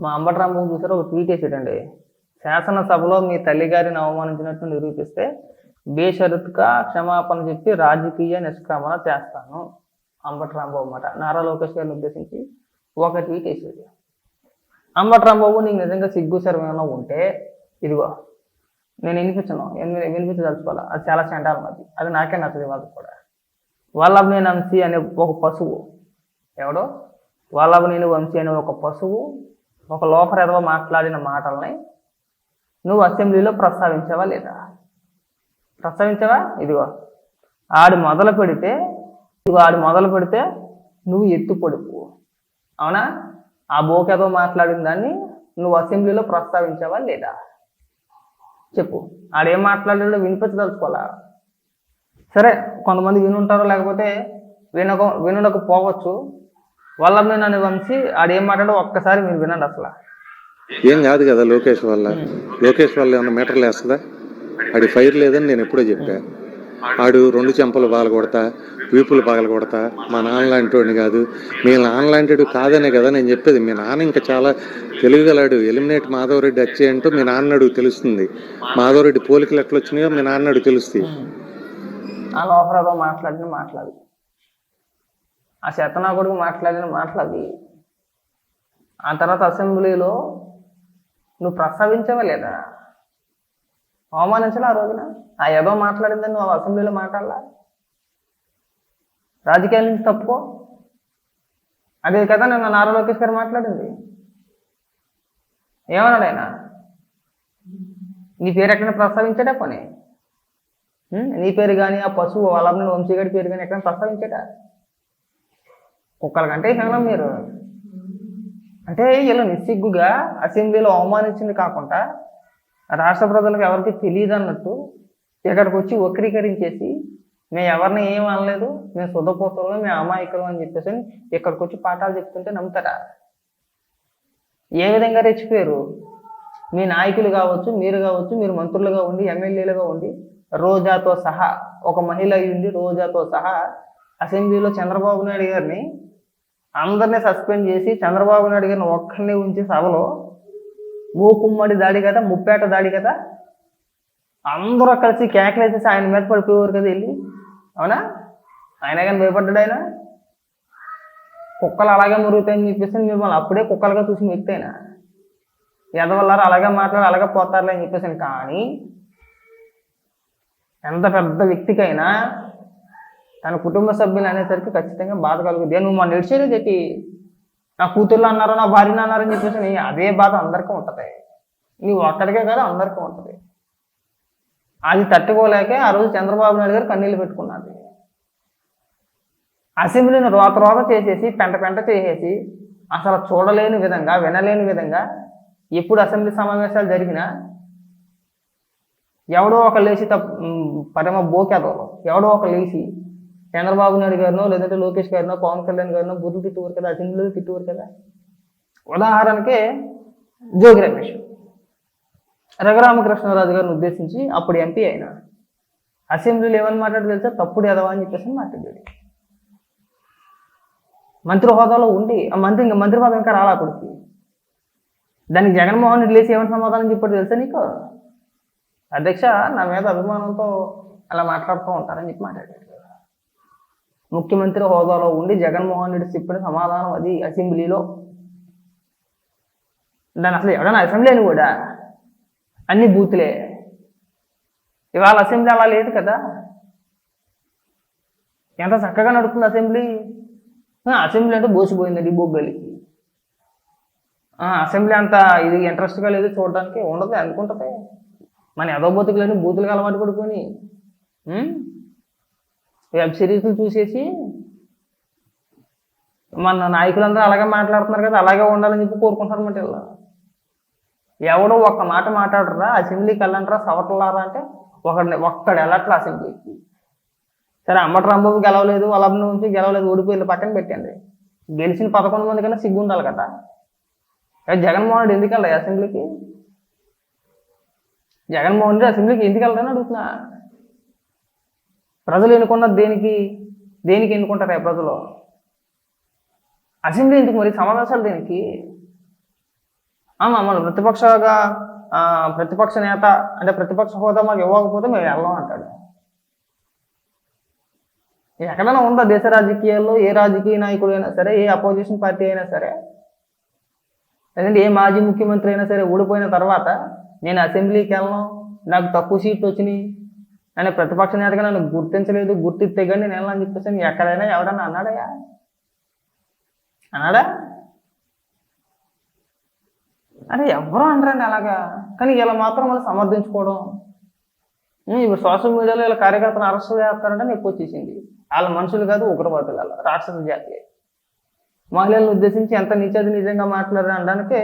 మా అంబటరాంబాబు చూసారు ఒక ట్వీట్ వేసాడండి. శాసనసభలో మీ తల్లిగారిని అవమానించినట్టు నిరూపిస్తే బేషరతుగా క్షమాపణ చెప్పి రాజకీయ నిష్క్రమణ చేస్తాను. అంబటరాంబాబు మాట. నారా లోకేష్ గారిని ఉద్దేశించి ఒక ట్వీట్ వేసాడు. అంబటరాంబాబు నీకు నిజంగా సిగ్గు శరం ఉంటే ఇదిగో నేను వినిపించను. వినిపించదలుచుకోవాలా? అది చాలా సెంటార్ అది. అది నాకే నచ్చదు వాళ్ళకి కూడా. వల్లభనేని వంశీ అనే ఒక పశువు. ఎవడో? వల్లభనేని వంశీ అనే ఒక పశువు. ఒక లోకర్ ఎదవ మాట్లాడిన మాటల్ని నువ్వు అసెంబ్లీలో ప్రస్తావించావా లేదా? ప్రస్తావించావా? ఇదిగో ఆడు మొదలు పెడితే ఇదిగో ఆడు మొదలు పెడితే నువ్వు ఎత్తు పడుకు అవునా? ఆ బోకేదో మాట్లాడిన దాన్ని నువ్వు అసెంబ్లీలో ప్రస్తావించావా లేదా? చెప్పు. ఆడేం మాట్లాడాడో వినిపించదలుచుకోవాలా? సరే కొంతమంది వినుంటారు లేకపోతే వినక వినుడకు పోవచ్చు వల్లభనే నన్ను వంశీ ఆడేం మాట్లాడో ఒక్కసారి మీరు వినండి అసలు. ఏం కాదు కదా లోకేష్ వల్ల. లోకేష్ వల్ల ఏమన్నా మీటర్లు వేస్తుందా ఆడి ఫైర్ లేదని నేను ఎప్పుడో చెప్పా. ఆడు రెండు చెంపలు పగల కొడతా వీపులు పగల కొడతా మా నాన్న లాంటి వాడిని కాదు. మీ నాన్న లాంటి కాదనే కదా నేను చెప్పేది. మీ నాన్న ఇంకా చాలా తెలివిగలాడు ఎలిమినేట్ మాధవరెడ్డి వచ్చే అంటూ మీ నాన్న అడుగు తెలుస్తుంది. మాధవరెడ్డి పోలికలు ఎట్లా వచ్చినాయో మీ నాన్న అడుగు తెలుస్తుంది మాట్లాడిన మాట్లాడి. ఆ శతనా కొడుకు మాట్లాడిన మాట్లాడి ఆ తర్వాత అసెంబ్లీలో నువ్వు ప్రస్తావించవా లేదా అవమానించలే ఆ రోజున? ఆ ఏదో మాట్లాడిందని నువ్వు అసెంబ్లీలో మాట్లాడలా? రాజకీయాల నుంచి తప్పుకో. అదే కదా నిన్న నారా లోకేష్ గారు మాట్లాడింది. ఏమన్నాడు ఆయన? నీ పేరు ఎక్కడైనా ప్రస్తావించాడా పని? నీ పేరు కానీ ఆ పశువు వాళ్ళని వంశీగడి పేరు కానీ ఎక్కడైనా ప్రస్తావించాడా? కుక్కల కంటే హేళం మీరు అంటే వీళ్ళు నిస్సిగ్గుగా అసెంబ్లీలో అవమానించింది కాకుండా రాష్ట్ర ప్రజలకు ఎవరికి తెలియదు అన్నట్టు ఇక్కడికి వచ్చి వక్రీకరించేసి మేము ఎవరిని ఏం అనలేదు మేము శుద్ధపోతులు మేము అమాయకులు అని చెప్పేసి ఇక్కడికి వచ్చి పాఠాలు చెప్తుంటే నమ్ముతారా? ఏ విధంగా రెచ్చిపోయారు? మీ నాయకులు కావచ్చు మీరు కావచ్చు మీరు మంత్రులుగా ఉండి ఎమ్మెల్యేలుగా ఉండి రోజాతో సహా ఒక మహిళ అయ్యింది రోజాతో సహా అసెంబ్లీలో చంద్రబాబు నాయుడు గారిని అందరినీ సస్పెండ్ చేసి చంద్రబాబు నాయుడు గారిని ఒక్కరిని ఉంచి సభలో ఓ కుమ్మడి దాడి కదా ముప్పేట దాడి కదా అందరూ కలిసి కేకలేసేసి ఆయన మీద పడిపోయేవారు కదా వెళ్ళి. అవునా? ఆయన కానీ భయపడ్డాడు ఆయన? కుక్కలు అలాగే మురుగుతాయని చెప్పేసి మిమ్మల్ని అప్పుడే కుక్కలుగా చూసి మెక్తైనా ఎదవల్లారు అలాగే మాట్లాడి అలాగే పోతారులే అని చెప్పేసి కానీ ఎంత పెద్ద వ్యక్తికైనా తన కుటుంబ సభ్యులు అనేసరికి ఖచ్చితంగా బాధ కలుగుతుంది నువ్వు మా నడిచేది చెప్పి నా కూతుర్లు అన్నారు నా భార్యను అన్నారని చెప్పేసి అదే బాధ అందరికీ ఉంటుంది. నువ్వు ఒక్కడికే కాదు అందరికీ ఉంటుంది. అది తట్టుకోలేక ఆ రోజు చంద్రబాబు నాయుడు గారు కన్నీళ్ళు పెట్టుకున్నది అసెంబ్లీని రోత రోత చేసేసి పెంట పెంట చేసేసి అసలు చూడలేని విధంగా వినలేని విధంగా ఎప్పుడు అసెంబ్లీ సమావేశాలు జరిగినా ఎవడో ఒక లేచి తప్ప పరమ బోకేదో ఎవడో ఒక లేచి చంద్రబాబు నాయుడు గారినో లేదంటే లోకేష్ గారినో పవన్ కళ్యాణ్ గారినో బుద్ధులు తిట్టువారు కదా అసెంబ్లీలో తిట్టువారు కదా. ఉదాహరణకే జోగి రమేష్. రఘురామకృష్ణరాజు గారిని ఉద్దేశించి అప్పుడు ఎంపీ అయినా. అసెంబ్లీలో ఏమని మాట్లాడి తెలుసా? తప్పుడు ఎదవా అని చెప్పేసి మాట్లాడాడు. మంత్రి హోదాలో ఉండి ఆ మంత్రి ఇంకా మంత్రి పదవి ఇంకా రాలా అప్పటికి. దానికి జగన్మోహన్ రెడ్డి లేచి ఏమని సమాధానం చెప్పాడు తెలుసా నీకు? అధ్యక్ష నా మీద అభిమానంతో అలా మాట్లాడుతూ ఉంటారని చెప్పి మాట్లాడాడు. ముఖ్యమంత్రి హోదాలో ఉండి జగన్మోహన్ రెడ్డి చెప్పిన సమాధానం అది అసెంబ్లీలో. దాని అసలు ఎవడన్నా అసెంబ్లీ అని కూడా? అన్ని బూతులే. ఇవాళ అసెంబ్లీ అలా లేదు కదా? ఎంత చక్కగా నడుస్తుంది అసెంబ్లీ? అసెంబ్లీ అంటే బోసిపోయిందండి బొగ్గలి ఆ, అసెంబ్లీ అంత ఇది ఇంట్రెస్ట్గా లేదు చూడడానికి ఉండదు అనుకుంటుంది. మన ఎదో బతుకులని బూతులకు అలవాటు పడుకొని వెబ్ సిరీస్లు చూసేసి మన నాయకులందరూ అలాగే మాట్లాడుతున్నారు కదా అలాగే ఉండాలని చెప్పి కోరుకుంటున్నారు అన్నమాట వీళ్ళు. ఎవడో ఒక్క మాట మాట్లాడరా అసెంబ్లీకి వెళ్ళంటారా సవటలారా అంటే ఒకడిని ఒక్కడు వెళ్ళట్లా అసెంబ్లీకి. సరే అమ్మటి రాంబాబు గెలవలేదు వాళ్ళ నుంచి గెలవలేదు ఓడిపోయి పక్కన పెట్టండి. గెలిచిన పదకొండు మంది కన్నా సిగ్గు ఉండాలి కదా. జగన్మోహన్ రెడ్డి ఎందుకు వెళ్ళాలి అసెంబ్లీకి? జగన్మోహన్ రెడ్డి అసెంబ్లీకి ఎందుకు వెళ్ళాలని అడుగుతున్నా. ప్రజలు ఎన్నుకున్నది దేనికి దేనికి ఎన్నుకుంటారు ప్రజలు? అసెంబ్లీ ఎందుకు మరి? సమావేశాలు దేనికి? మమ్మల్ని ప్రతిపక్షగా ప్రతిపక్ష నేత అంటే ప్రతిపక్ష హోదా మాకు ఇవ్వకపోతే మేము వెళ్ళాం అంటాడు. ఎక్కడైనా ఉందా దేశ రాజకీయాల్లో? ఏ రాజకీయ నాయకుడు అయినా సరే ఏ అపోజిషన్ పార్టీ అయినా సరే? లేదంటే ఏ మాజీ ముఖ్యమంత్రి అయినా సరే ఓడిపోయిన తర్వాత నేను అసెంబ్లీకి వెళ్ళను నాకు తక్కువ సీట్లు వచ్చినాయి అని ప్రతిపక్ష నేతగా నన్ను గుర్తించలేదు గుర్తిస్తే కానీ నేను అని చెప్పేసి ఎక్కడైనా ఎవడన్నా అన్నాడయా అన్నాడా? అరే ఎవరు అనరండి అలాగా. కానీ ఇలా మాత్రం వాళ్ళు సమర్థించుకోవడం. ఇప్పుడు సోషల్ మీడియాలో ఇలా కార్యకర్తను అరెస్ట్ చేస్తారంటే ఎక్కువ వచ్చేసింది. వాళ్ళ మనుషులు కాదు ఉగ్రవాదులు అలా రాక్షస జాతి. మహిళలను ఉద్దేశించి ఎంత నిజాది నిజంగా మాట్లాడారు అనడానికి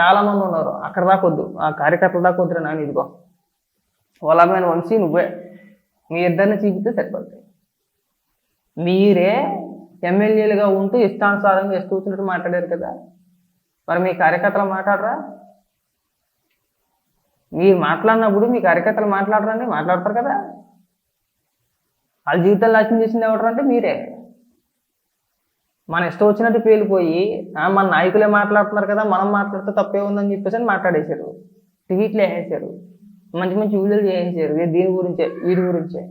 చాలా మంది ఉన్నారు. అక్కడ దాకొద్దు ఆ కార్యకర్తల దాకా వద్దురా నాని ఇదిగో. వలమైన వంశీ నువ్వే. మీ ఇద్దరిని చూపితే సరిపోతుంది. మీరే ఎమ్మెల్యేలుగా ఉంటూ ఇష్టానుసారంగా ఇష్టం వచ్చినట్టు మాట్లాడారు కదా. మరి మీ కార్యకర్తలు మాట్లాడరా? మీరు మాట్లాడినప్పుడు మీ కార్యకర్తలు మాట్లాడరండి మాట్లాడతారు కదా. వాళ్ళ జీవితాలు నాశనం చేసింది ఎవరు అంటే మీరే. మన ఇష్టం వచ్చినట్టు పేలిపోయి మన నాయకులే మాట్లాడుతున్నారు కదా మనం మాట్లాడితే తప్పే ఉందని చెప్పేసి మాట్లాడేశారు. ట్వీట్లు వేసేసారు మంచి మంచి వీడియోలు చేయించారు. దీని గురించే వీడి గురించే.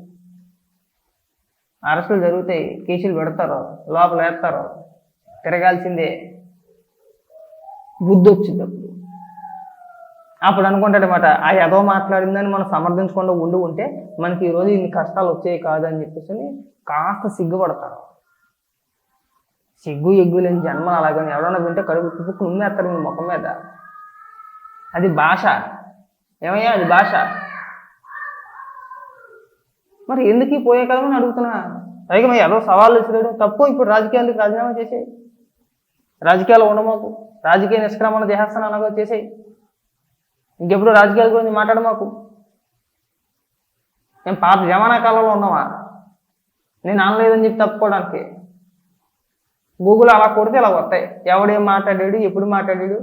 అరెస్టులు జరుగుతాయి. కేసులు పెడతారు. లోపల వేస్తారు. తిరగాల్సిందే. బుద్ధి వచ్చింది అప్పుడు. అప్పుడు అనుకుంటాడనమాట ఆ ఎదో మాట్లాడిందని మనం సమర్థించకుండా ఉండి ఉంటే మనకి ఈరోజు ఇన్ని కష్టాలు వచ్చాయి కాదని చెప్పేసి కాస్త సిగ్గుపడతారు. సిగ్గు ఎగ్గు లేని జన్మ అలాగని ఎవడన్నా వింటే కడుపు కుప్పుకు ఉమ్మేస్తారు మీ ముఖం మీద. అది భాష. ఏమయ్యా అది భాష? మరి ఎందుకు పోయే పోయే కాలం అడుగుతున్నా? పైగా మరి ఎవరో సవాళ్ళు విసిరాడు. తప్పు ఇప్పుడు రాజకీయాలకు రాజీనామా చేసేయి. రాజకీయాలు ఉండమాకు. రాజకీయ నిష్క్రమణ చేసేస్తాను అనగా చేసేయి. ఇంకెప్పుడు రాజకీయాల గురించి మాట్లాడమాకు. మేము పాత జమానా కాలంలో ఉన్నావా? నేను అనలేదని చెప్పి తప్పుకోవడానికి. గూగుల్ అలా కొడితే ఇలా వస్తాయి. ఎవడేం మాట్లాడాడు ఎప్పుడు మాట్లాడాడు?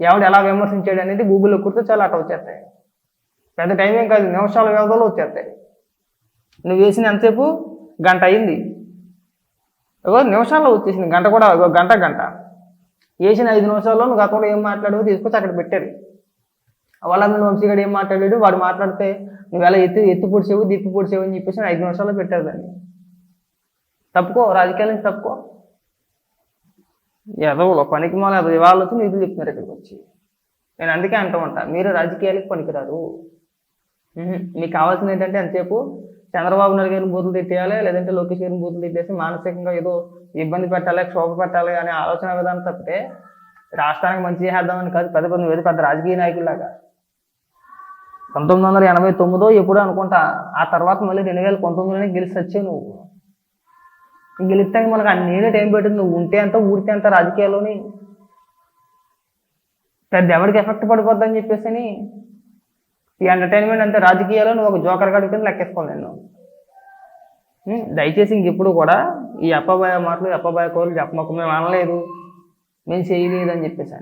ఎవడు ఎలా విమర్శించాడు అనేది గూగుల్లో కొడితే చాలా అట్లా వచ్చేస్తాయి. పెద్ద టైం ఏం కాదు నిమిషాల వ్యవధిలో వచ్చేస్తాయి. నువ్వు వేసిన ఎంతసేపు? గంట అయింది. నిమిషాల్లో వచ్చేసింది. గంట కూడా గంట గంట. వేసిన ఐదు నిమిషాల్లో నువ్వు గతంలో ఏం మాట్లాడావో తీసుకొచ్చి అక్కడ పెట్టారు. వాళ్ళందరూ వంశీ వంశీగాడు ఏం మాట్లాడాడు? వాడు మాట్లాడితే నువ్వు ఎలా ఎత్తు ఎత్తు పొడిచేవు దిప్పి పొడిచేవు అని చెప్పేసి ఐదు నిమిషాల్లో పెట్టారు దాన్ని. తప్పుకో రాజకీయాల నుంచి తప్పుకో. ఎదవలో పనికి మాల వాళ్ళు వచ్చి నిధులు చెప్తున్నారు ఇక్కడికి వచ్చి. నేను అందుకే అంటూ ఉంటా మీరు రాజకీయాలకు పనికిరారు. మీకు కావాల్సింది ఏంటంటే అంతసేపు చంద్రబాబు నాయుడు గారిని బూతులు తిట్టేయాలి లేదంటే లోకేష్ గారిని బూతులు తిట్టేసి మానసికంగా ఏదో ఇబ్బంది పెట్టాలి క్షోభ పెట్టాలి అనే ఆలోచన విధానం తప్పితే రాష్ట్రానికి మంచి చేద్దామని కాదు పెద్ద పెద్ద వేది పెద్ద రాజకీయ నాయకుల్లాగా. పంతొమ్మిది వందల ఎనభై తొమ్మిదో ఎప్పుడో అనుకుంటా ఆ తర్వాత మళ్ళీ రెండు వేల పంతొమ్మిదిలోనే గెలిచి వచ్చావు నువ్వు. గెలిస్తే మనకు అన్ని టైం పెట్టింది నువ్వు ఉంటే అంత ఊడితే అంత రాజకీయాల్లోని. పెద్ద ఎవరికి ఎఫెక్ట్ పడిపోద్దని చెప్పేసి అని ఈ ఎంటర్టైన్మెంట్ అంత రాజకీయాల్లో నువ్వు ఒక జోకర్ గడి కింద లెక్కేసుకోవాలి నేను దయచేసి ఇంకెప్పుడు కూడా ఈ అప్పబాయ మాటలు అప్పబాయ కోరులు చెప్పమకు మేము అనలేదు. మేము చేయలేదు అని చెప్పేసి